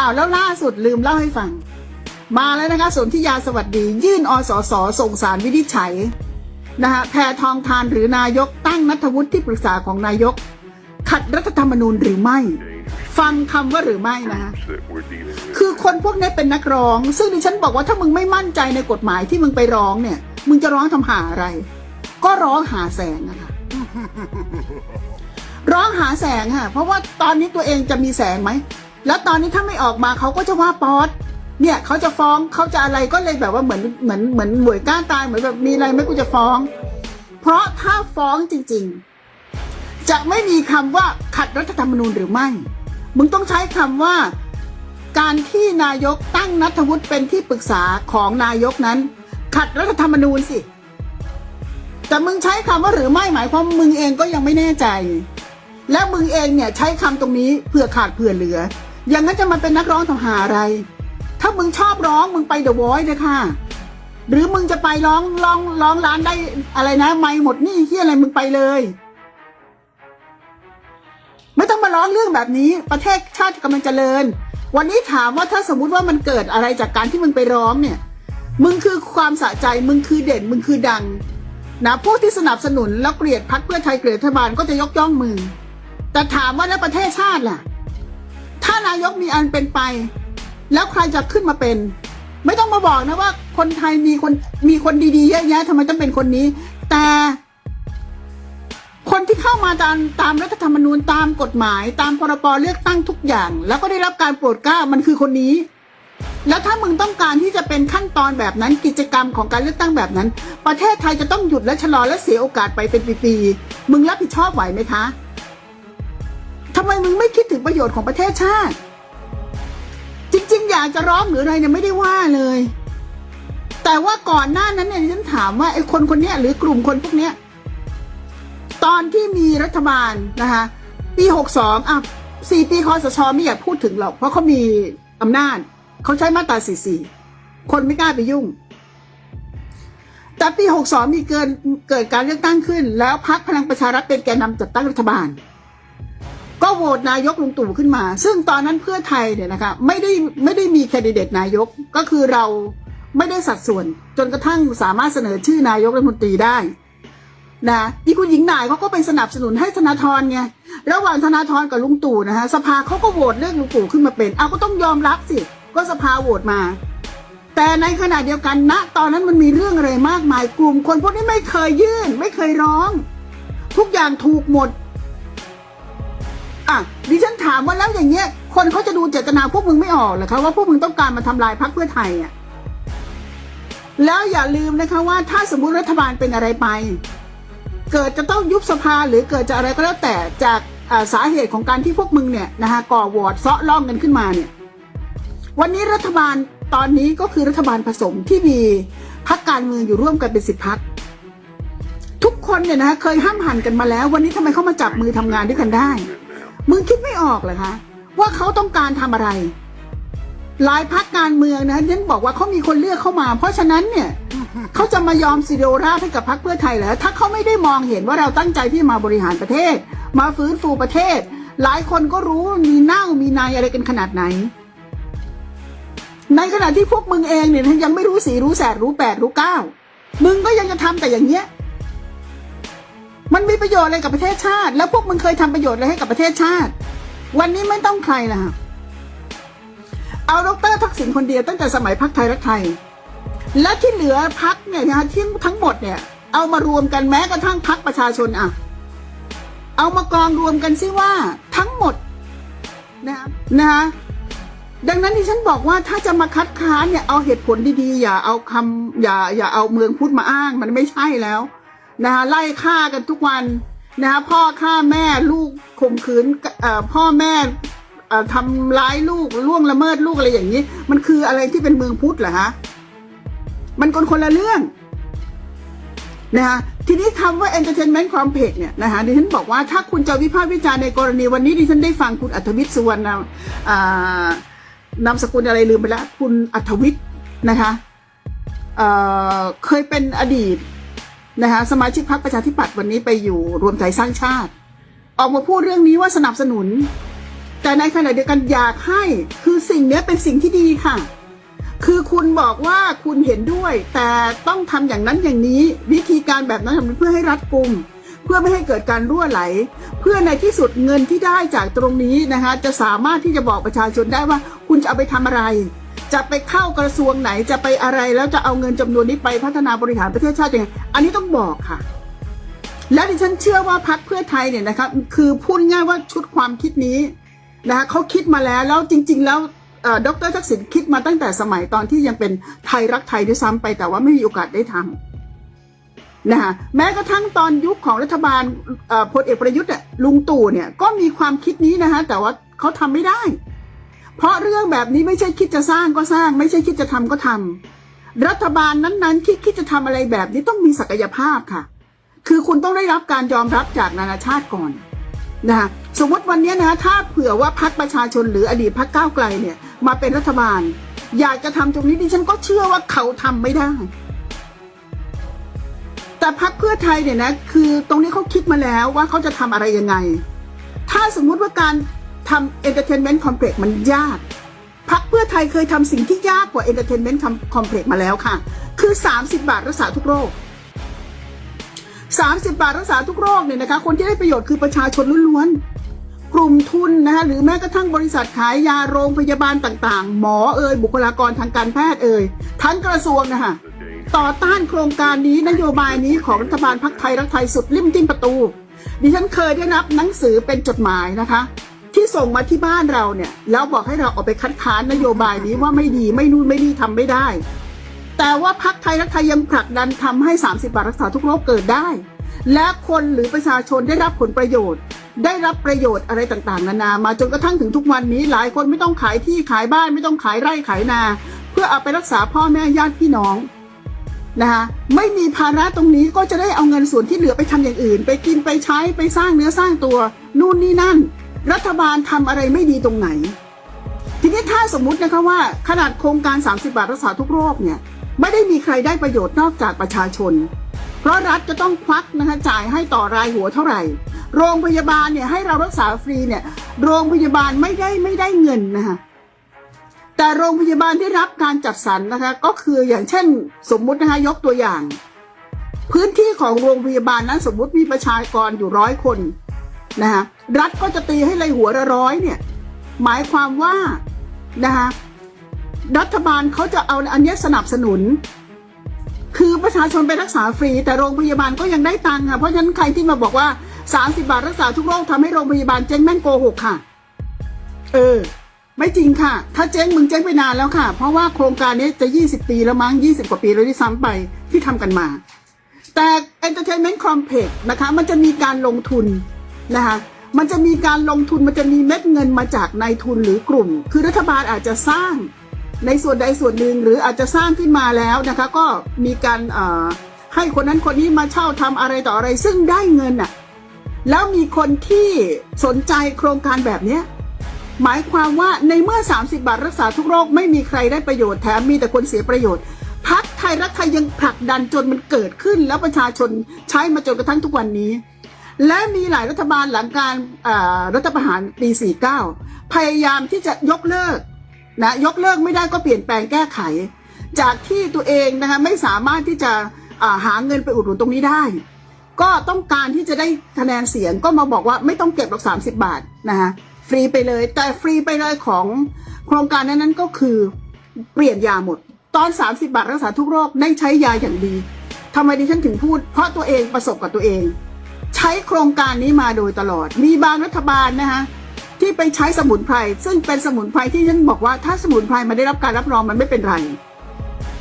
อ้าวแล้วล่าสุดลืมเล่าให้ฟัง มาแล้วนะคะสนธิยาสวัสดี ยื่นอสสส่งสารวินิจฉัยนะคะแพทองทานหรือนายกตั้งนัทวุฒิที่ปรึกษาของนายก ขัดรัฐธรรมนูญหรือไม่ ฟังคำว่าหรือไม่นะคะคือคนพวกนี้เป็นนักร้อง ซึ่งดิฉันบอกว่าถ้ามึงไม่มั่นใจในกฎหมายที่มึงไปร้องเนี่ย มึงจะร้องทำหาอะไร ก็ร้องหาแสงนะคะร้องหาแสงค่ะเพราะว่าตอนนี้ตัวเองจะมีแสงไหม แล้วตอนนี้ถ้าไม่ออกมาเขาก็จะว่าป๊อตเนี่ยเขาจะฟ้องเขาจะอะไรก็เลยแบบว่าเหมือนเหมือนเหมือนหวยก้านตายเหมือนแบบมีอะไรไหม่กูจะฟ้อง เพราะถ้าฟ้องจริง ๆ จะไม่มีคำว่าขัดรัฐธรรมนูญหรือไม่ มึงต้องใช้คำว่า การที่นายกตั้งนัทวุฒิเป็นที่ปรึกษาของนายกนั้น ขัดรัฐธรรมนูญสิ แต่มึงใช้คำว่าหรือไม่หมายความมึงเองก็ยังไม่แน่ใจ และมึงเองเนี่ยใช้คำตรงนี้เผื่อขาดเผื่อเหลือ อย่างนั้นจะมาเป็นนักร้องทำหาอะไร ถ้ามึงชอบร้องมึงไปเดอะวอยเลยค่ะ หรือมึงจะไปร้องร้องร้องร้านได้อะไรนะ ไม่หมดนี่ที่อะไรมึงไปเลย ไม่ต้องมาร้องเรื่องแบบนี้ประเทศชาติกำลังเจริญ วันนี้ถามว่าถ้าสมมติว่ามันเกิดอะไรจากการที่มึงไปร้องเนี่ย มึงคือความสะใจมึงคือเด่นมึงคือดังนะพวกที่สนับสนุนแล้วเกลียดพักเพื่อไทยเกลียดรัฐบาลก็จะยกย่องมึงแต่ถามว่าแล้วประเทศชาติล่ะ ถ้านายกมีอันเป็นไป แล้วใครจะขึ้นมาเป็น ไม่ต้องมาบอกนะว่า คนไทยมีคนมีคนดีๆเยอะแยะทำไมต้องเป็นคนนี้ แต่ คนที่เข้ามาตามตามรัฐธรรมนูญตามกฎหมาย ตามพรบเลือกตั้งทุกอย่าง แล้วก็ได้รับการโปรดเกล้ามันคือคนนี้ แล้วถ้ามึงต้องการที่จะเป็นขั้นตอนแบบนั้นกิจกรรมของการเลือกตั้งแบบนั้น ประเทศไทยจะต้องหยุดและชะลอและเสียโอกาสไปเป็นปีๆมึงรับผิดชอบไหวไหมคะำไมมึงไม่คิดถึงประโยชน์ของประเทศชาติ จริง ๆ อยากจะร้องหรืออะไรเนี่ยไม่ได้ว่าเลย แต่ว่าก่อนหน้านั้นเนี่ยฉันถามว่าไอ้คนคนนี้หรือกลุ่มคนพวกเนี้ยตอนที่มีรัฐบาลนะคะปีหกสองอะสี่ปีคอสชไม่อยากพูดถึงหรอก เพราะเขามีอำนาจ เขาใช้มาตราสี่สี่คนไม่กล้าไปยุ่ง แต่ปีหกสองมีเกินเกิดการเลือกตั้งขึ้น แล้วพรรคพลังประชารัฐเป็นแกนนำจัดตั้งรัฐบาล ก็โหวตนายกลุงตู่ขึ้นมา ซึ่งตอนนั้นเพื่อไทยเนี่ยนะคะไม่ได้ไม่ได้มีแคนดิเดตนายกก็คือเราไม่ได้สัดส่วนจนกระทั่งสามารถเสนอชื่อนายกรัฐมนตรีได้นะอีคุณหญิงหน่ายเขาก็ไปสนับสนุนให้ธนาธรไงระหว่างธนาธรกับลุงตู่นะฮะสภาเขาก็โหวตเลือกลุงตู่ขึ้นมาเป็นเอาก็ต้องยอมรับสิ ก็สภาโหวตมา แต่ในขณะเดียวกันณตอนนั้นมันมีเรื่องอะไรมากมายกลุ่ม คนพวกนี้ไม่เคยยื่น ไม่เคยร้อง ทุกอย่างถูกหมด อะดิฉันถามว่าแล้วอย่างเงี้ย คนเขาจะดูเจตนาพวกมึงไม่ออกเหรอคะว่าพวกมึงต้องการมาทำลายพรรคเพื่อไทยอะแล้วอย่าลืมนะคะว่าถ้าสมมุติรัฐบาลเป็นอะไรไป เกิดจะต้องยุบสภาหรือเกิดจะอะไรก็แล้วแต่จากสาเหตุของการที่พวกมึงเนี่ยนะคะก่อวอร์ดเซาะล่องกันขึ้นมาเนี่ย วันนี้รัฐบาลตอนนี้ก็คือรัฐบาลผสมที่มีพักการเมืองอยู่ร่วมกันเป็นสิบพักทุกคนเนี่ยนะเคยห้ามหันกันมาแล้ว วันนี้ทำไมเขามาจับมือทำงานด้วยกันได้ มึงคิดไม่ออกเหรอคะว่าเขาต้องการทำอะไร หลายพักการเมืองนะฉันบอกว่าเขามีคนเลือกเข้ามา เพราะฉะนั้นเนี่ยเขาจะมายอมซิโดราให้กับพรรคเพื่อไทยเหรอถ้าเขาไม่ได้มองเห็นว่าเราตั้งใจที่มาบริหารประเทศ มาฟื้นฟูประเทศ หลายคนก็รู้มีเน่ามีในอะไรกันขนาดไหน ในขณะที่พวกมึงเองเนี่ยยังไม่รู้สีรู้แสดรู้แปดรู้เก้ามึงก็ยังจะทำแต่อย่างเงี้ย มันมีประโยชน์อะไรกับประเทศชาติ แล้วพวกมึงเคยทำประโยชน์อะไรให้กับประเทศชาติ วันนี้ไม่ต้องใครละค่ะเอาดรทักษิณคนเดียวตั้งแต่สมัยพักไทยรักไทย และที่เหลือพักเนี่ยนะที่ทั้งหมดเนี่ย เอามารวมกันแม้กระทั่งพักประชาชนอะ เอามากองรวมกันซิว่าทั้งหมดนะนะคะดังนั้นที่ฉันบอกว่าถ้าจะมาคัดค้านเนี่ยเอาเหตุผลดีๆ อย่าเอาคำอย่าอย่าเอาเมืองพุทธมาอ้าง มันไม่ใช่แล้ว นะคะไล่ฆ่ากันทุกวันนะคะพ่อฆ่าแม่ลูกข่มขืนเอ่อพ่อแม่ทำร้ายลูกล่วงละเมิดลูกอะไรอย่างนี้ มันคืออะไรที่เป็นเมืองพุทธเหรอฮะมันคนคนละเรื่องนะคะทีนี้คำว่า entertainment complex เนี่ยนะคะดิฉันบอกว่าถ้าคุณจะวิพากษ์วิจารณ์ในกรณีวันนี้ดิฉันได้ฟังคุณอัธวิทย์สุวรรณอ่านามสกุลอะไรลืมไปแล้วคุณอัธวิทย์นะคะเเคยเป็นอดีต นะคะสมาชิกพรรคประชาธิปัตย์วันนี้ไปอยู่รวมไทยสร้างชาติ ออกมาพูดเรื่องนี้ว่าสนับสนุน แต่ในขณะเดียวกันอยากให้คือสิ่งนี้เป็นสิ่งที่ดีค่ะ คือคุณบอกว่าคุณเห็นด้วย แต่ต้องทำอย่างนั้นอย่างนี้ วิธีการแบบนั้นทำเพื่อให้รัดกุม เพื่อไม่ให้เกิดการรั่วไหล เพื่อในที่สุดเงินที่ได้จากตรงนี้นะคะจะสามารถที่จะบอกประชาชนได้ว่าคุณจะเอาไปทำอะไร จะไปเข้ากระทรวงไหนจะไปอะไรแล้วจะเอาเงินจำนวนนี้ไปพัฒนาบริหารประเทศชาติยังไงอันนี้ต้องบอกค่ะ และดิฉันเชื่อว่าพรรคเพื่อไทยเนี่ยนะครับคือพูดง่ายว่าชุดความคิดนี้นะคะเขาคิดมาแล้วแล้วจริง ๆ แล้วเอ่อดรทักษิณคิดมาตั้งแต่สมัยตอนที่ยังเป็นไทยรักไทยด้วยซ้ำไปแต่ว่าไม่มีโอกาสได้ทำนะคะแม้กระทั่งตอนยุคของรัฐบาลพลเอกประยุทธ์เนี่ยลุงตู่เนี่ยก็มีความคิดนี้นะคะแต่ว่าเขาทำไม่ได้ เพราะเรื่องแบบนี้ไม่ใช่คิดจะสร้างก็สร้าง ไม่ใช่คิดจะทำก็ทำรัฐบาลนั้นๆที่คิดจะทำอะไรแบบนี้ต้องมีศักยภาพค่ะ คือคุณต้องได้รับการยอมรับจากนานาชาติก่อนนะคะสมมติวันนี้นะถ้าเผื่อว่าพรรคประชาชนหรืออดีตพรรคก้าวไกลเนี่ยมาเป็นรัฐบาล อยากจะทำตรงนี้ดิฉันก็เชื่อว่าเขาทำไม่ได้ แต่พรรคเพื่อไทยเนี่ยนะคือตรงนี้เขาคิดมาแล้วว่าเขาจะทำอะไรยังไง ถ้าสมมุติว่าการ ทำ entertainment complex มันยากพักเพื่อไทยเคยทำสิ่งที่ยากกว่า entertainment complex มาแล้วค่ะ คือ 30 บาทรักษาทุกโรค 30 บาทรักษาทุกโรคเนี่ยนะคะ คนที่ได้ประโยชน์คือประชาชนล้วนๆ กลุ่มทุนนะคะหรือแม้กระทั่งบริษัทขายยาโรงพยาบาลต่างๆ หมอเอ่ยบุคลากรทางการแพทย์เอ่ยทั้งกระทรวงนะคะต่อต้านโครงการนี้นโยบายนี้ของรัฐบาลพักไทยรักไทยสุดริมจิ้มประตู ดิฉันเคยได้รับหนังสือเป็นจดหมายนะคะ ที่ส่งมาที่บ้านเราเนี่ย แล้วบอกให้เราออกไปคัดค้านนโยบายนี้ว่าไม่ดีไม่นู่นไม่นี่ทำไม่ได้ แต่ว่าพักไทยรักไทยยังผลักดันทำให้ 30 บาทรักษาทุกโรคเกิดได้ และคนหรือประชาชนได้รับผลประโยชน์ ได้รับประโยชน์อะไรต่างๆ นานามาจนกระทั่งถึงทุกวันนี้หลายคนไม่ต้องขายที่ขายบ้านไม่ต้องขายไร่ขายนา เพื่อเอาไปรักษาพ่อแม่ญาติพี่น้องนะคะไม่มีภาระตรงนี้ก็จะได้เอาเงินส่วนที่เหลือไปทำอย่างอื่น ไปกินไปใช้ไปสร้างเนื้อสร้างตัวนู่นนี่นั่น รัฐบาลทำอะไรไม่ดีตรงไหน ทีนี้ถ้าสมมุตินะคะว่า ขนาดโครงการ 30 บาทรักษาทุกโรคเนี่ยไม่ได้มีใครได้ประโยชน์นอกจากประชาชน เพราะรัฐจะต้องควักนะคะจ่ายให้ต่อรายหัวเท่าไหร่ โรงพยาบาลเนี่ยให้เรารักษาฟรีเนี่ยโรงพยาบาลไม่ได้ไม่ได้เงินนะคะแต่โรงพยาบาลได้รับการจัดสรรนะคะก็คืออย่างเช่นสมมุตินะคะยกตัวอย่าง พื้นที่ของโรงพยาบาลนั้นสมมุติมีประชากรอยู่ร้อยคน นะคะรัฐก็จะตีให้เลยหัวละร้อยเนี่ย หมายความว่านะคะรัฐบาลเขาจะเอาอันนี้สนับสนุน คือประชาชนไปรักษาฟรี แต่โรงพยาบาลก็ยังได้ตังค์ค่ะเพราะฉะนั้นใครที่มาบอกว่า 30 บาทรักษาทุกโรคทำให้โรงพยาบาลเจ๊งแม่งโกหกค่ะ เออ ไม่จริงค่ะ ถ้าเจ๊งมึงเจ๊งไปนานแล้วค่ะ เพราะว่าโครงการนี้จะ 20 ปีแล้วมั้ง 20 กว่าปีแล้วที่ซ้ำไปที่ทำกันมา แต่ Entertainment Complex นะคะ มันจะมีการลงทุน นะคะมันจะมีการลงทุนมันจะมีเม็ดเงินมาจากนายทุนหรือกลุ่ม คือรัฐบาลอาจจะสร้างในส่วนใดส่วนหนึ่งหรืออาจจะสร้างขึ้นมาแล้วนะคะ ก็มีการให้คนนั้นคนนี้มาเช่าทำอะไรต่ออะไร ซึ่งได้เงินอะแล้วมีคนที่สนใจโครงการแบบเนี้ยหมายความว่าในเมื่อ 30 บาทรักษาทุกโรคไม่มีใครได้ประโยชน์แถมมีแต่คนเสียประโยชน์พักไทยรักไทยยังผลักดันจนมันเกิดขึ้น แล้วประชาชนใช้มาจนกระทั่งทุกวันนี้ และมีหลายรัฐบาลหลังการรัฐประหารปี 49 พยายามที่จะยกเลิกนะยกเลิกไม่ได้ก็เปลี่ยนแปลงแก้ไข จากที่ตัวเองนะคะไม่สามารถที่จะาหาเงินไปอุดหนุนตรงนี้ได้ ก็ต้องการที่จะได้คะแนนเสียงก็มาบอกว่าไม่ต้องเก็บหรอก 30 บาทนะคะฟรีไปเลยแต่ฟรีไปเลยของโครงการนั้นๆก็คือเปลี่ยนยาหมด ตอน 30 บาทรักษาทุกโรคได้ใช้ยาอย่างดีทำไมดิฉันถึงพูด เพราะตัวเองประสบกับตัวเอง ใช้โครงการนี้มาโดยตลอด มีบางรัฐบาลนะคะที่ไปใช้สมุนไพรซึ่งเป็นสมุนไพรที่ฉันบอกว่าถ้าสมุนไพรมันได้รับการรับรองมันไม่เป็นไร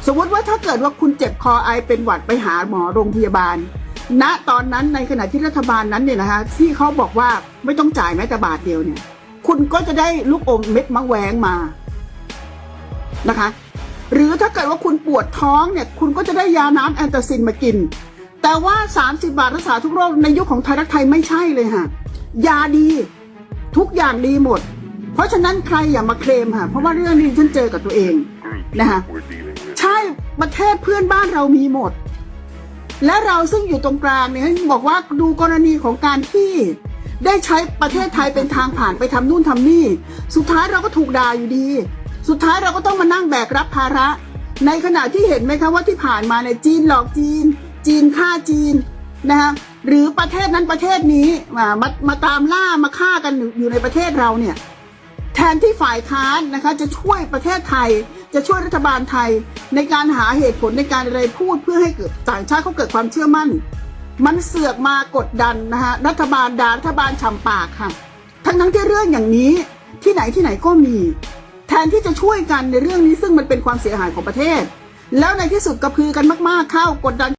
สมมติว่าถ้าเกิดว่าคุณเจ็บคอไอเป็นหวัดไปหาหมอโรงพยาบาล ณตอนนั้นในขณะที่รัฐบาลนั้นเนี่ยนะคะที่เขาบอกว่าไม่ต้องจ่ายแม้แต่บาทเดียวเนี่ย คุณก็จะได้ลูกอมเม็ดมะแวงมานะคะ หรือถ้าเกิดว่าคุณปวดท้องเนี่ย คุณก็จะได้ยาน้ำแอนตาซินมากิน แต่ว่า 30 บาทรักษาทุกโรคในยุคของไทยรักไทยไม่ใช่เลยค่ะยาดี ทุกอย่างดีหมด เพราะฉะนั้นใครอย่ามาเคลมค่ะ เพราะว่าเรื่องนี้ฉันเจอกับตัวเองนะคะใช่ประเทศเพื่อนบ้านเรามีหมด และเราซึ่งอยู่ตรงกลางเนี่ยบอกว่าดูกรณีของการที่ได้ใช้ประเทศไทยเป็นทางผ่านไปทำนู่นทำนี่ สุดท้ายเราก็ถูกด่าอยู่ดี สุดท้ายเราก็ต้องมานั่งแบกรับภาระ ในขณะที่เห็นไหมคะว่าที่ผ่านมาเนี่ยจีนหลอกจีน จีนฆ่าจีนนะคะหรือประเทศนั้นประเทศนี้มามามาตามล่ามาฆ่ากันอยู่ในประเทศเราเนี่ยแทนที่ฝ่ายค้านนะคะจะช่วยประเทศไทย จะช่วยรัฐบาลไทย ในการหาเหตุผลในการอะไรพูดเพื่อให้เกิดต่างชาติเขาเกิดความเชื่อมั่น มันเสือกมากดดันนะคะรัฐบาลด่ารัฐบาลฉ่ำปากค่ะ ทั้งทั้งที่เรื่องอย่างนี้ที่ไหนที่ไหนก็มี แทนที่จะช่วยกันในเรื่องนี้ซึ่งมันเป็นความเสียหายของประเทศ แล้วในที่สุดกระพือกันมากๆเข้ากดดัน